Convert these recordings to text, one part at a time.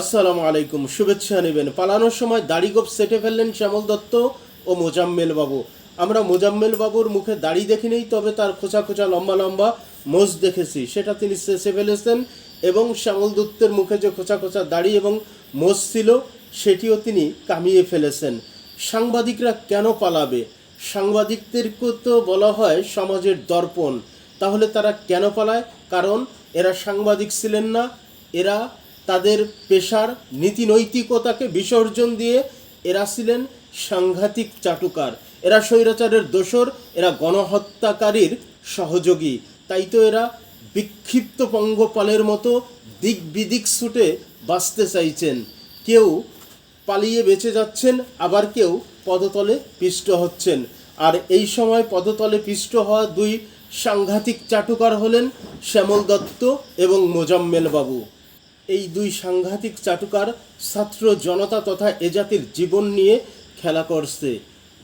আসসালামু আলাইকুম, শুভেচ্ছা নেবেন। পালানোর সময় দাড়ি গোপ সেটে ফেললেন শ্যামল দত্ত ও মোজাম্মেল বাবু। আমরা মোজাম্মেল বাবুর মুখে দাড়ি দেখিনি, তবে তার খোঁচা খোঁচা লম্বা লম্বা মোজ দেখেছি। সেটা তিনি শেষে ফেলেছেন এবং শ্যামল দত্তের মুখে যে খোঁচা খোঁচা দাড়ি এবং মোজ ছিল, সেটিও তিনি কামিয়ে ফেলেছেন। সাংবাদিকরা কেন পালাবে? সাংবাদিকদেরকে তো বলা হয় সমাজের দর্পণ। তাহলে তারা কেন পালায়? কারণ এরা সাংবাদিক ছিলেন না, এরা তাদের পেশার নীতি নৈতিকতাকে বিসর্জন দিয়ে এরা ছিলেন সাংঘাতিক চাটুকার। এরা স্বৈরাচারের দোসর এরা গণহত্যাকারীর সহযোগী। তাই তো এরা বিক্ষিপ্ত পঙ্গপালের মতো দিক বিদিক ছুটে বাঁচতে চাইছেন। কেউ পালিয়ে বেঁচে যাচ্ছেন, আবার কেউ পদতলে পিষ্ট হচ্ছেন। আর এই সময় পদতলে পিষ্ট হওয়া দুই সাংঘাতিক চাটুকার হলেন শ্যামল দত্ত এবং মোজাম্মেল বাবু। এই দুই সাংঘাতিক চাটুকার ছাত্র জনতা তথা এ জাতির জীবন নিয়ে খেলা করছে।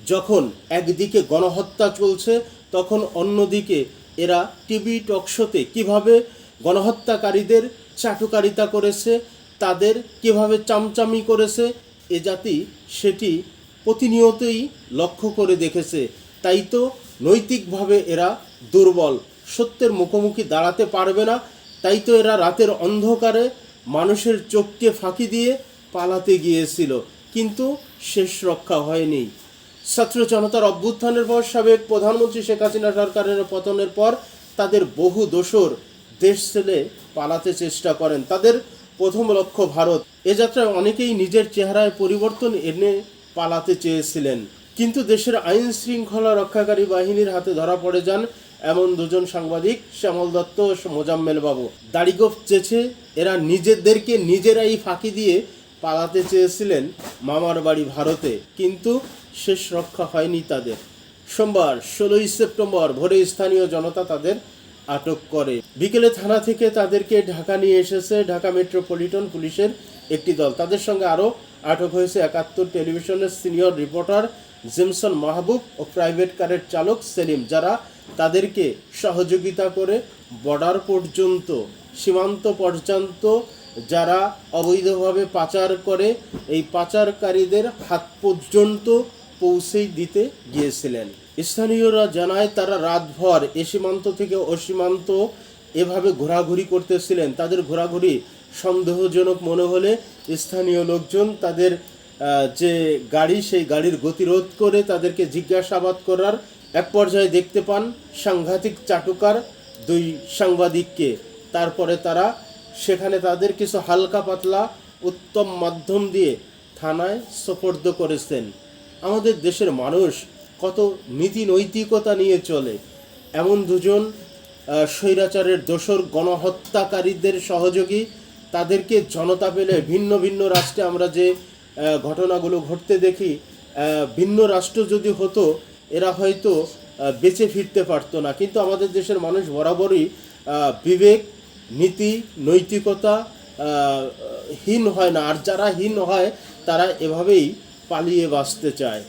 যখন একদিকে গণহত্যা চলছে, তখন অন্যদিকে এরা টিভি টকশোতে কীভাবে গণহত্যাকারীদের চাটুকারিতা করেছে, তাদের কীভাবে চামচামি করেছে, এ জাতি সেটি প্রতিনিয়তই লক্ষ্য করে দেখেছে। তাই তো নৈতিকভাবে এরা দুর্বল, সত্যের মুখোমুখি দাঁড়াতে পারবে না, তাই তো এরা রাতের অন্ধকারে মানুষের চোখকে ফাঁকি দিয়ে পালাতে গিয়েছিল, কিন্তু শেষ রক্ষা হয়নি। ছাত্র জনতার অভ্যুত্থানের পর সাবেক প্রধানমন্ত্রী শেখ হাসিনা সরকারের পতনের পর তাদের বহু দোসর দেশ ছেড়ে পালাতে চেষ্টা করেন। তাদের প্রথম লক্ষ্য ভারত। এ যাত্রায় অনেকেই নিজের চেহারায় পরিবর্তন এনে পালাতে চেয়েছিলেন। কিন্তু দেশের আইন শৃঙ্খলা রক্ষাকারী বাহিনীর হাতে ধরা পড়ে যান এমন দুজন সাংবাদিক, শ্যামল দত্ত মোজাম্মেল বাবু। দাড়িগোপ চেয়েছে এরা নিজেদেরকে নিজেরাই ফাঁকি দিয়ে পালাতে চেয়েছিলেন মামার বাড়ি ভারতে। কিন্তু শেষ রক্ষা হয়নি তাদের। সোমবার, ষোলোই সেপ্টেম্বর, ভোরে স্থানীয় জনতা তাদের আটক করে। বিকেলে থানা থেকে তাদেরকে ঢাকা নিয়ে এসেছে ঢাকা মেট্রোপলিটন পুলিশের একটি দল। তাদের সঙ্গে আরও আটক হয়েছে একাত্তর টেলিভিশনের সিনিয়র রিপোর্টার জেমসন মাহবুব ও প্রাইভেট কারের চালক সেলিম, যারা তাদেরকে সহযোগিতা করে বর্ডার পর্যন্ত, সীমান্ত পর্যন্ত যারা অবৈধভাবে পাচার করে, এই পাচারকারীদের হাত পর্যন্ত পৌঁছেই দিতে গিয়েছিলেন। স্থানীয়রা জানায়, তারা রাতভর এ সীমান্ত থেকে ও সীমান্ত এভাবে ঘোরাঘুরি করতেছিলেন। তাদের ঘোরাঘুরি সন্দেহজনক মনে হলে স্থানীয় লোকজন তাদের যে গাড়ি, সেই গাড়ির গতিরোধ করে তাদেরকে জিজ্ঞাসাবাদ করার এক পর্যায়ে দেখতে পান সাংঘাতিক চাটুকার দুই সাংবাদিককে। তারপরে তারা সেখানে তাদের কিছু হালকা পাতলা উত্তম মাধ্যম দিয়ে থানায় সোপর্দ করেছেন। আমাদের দেশের মানুষ কত নীতি নৈতিকতা নিয়ে চলে। এমন দুজন স্বৈরাচারের দোসর গণহত্যাকারীদের সহযোগী, তাদেরকে জনতা পেলে ভিন্ন ভিন্ন রাষ্ট্রে আমরা যে ঘটনাগুলো ঘটতে দেখি ভিন্ন রাষ্ট্র যদি হতো এরা হয়তো বেঁচে ফিরতে পারতো না। কিন্তু আমাদের দেশের মানুষ বরাবরই বিবেক, নীতি, নৈতিকতা হীন হয় না। আর যারা হীন হয়, তারা এভাবেই পালিয়ে বাঁচতে চায়।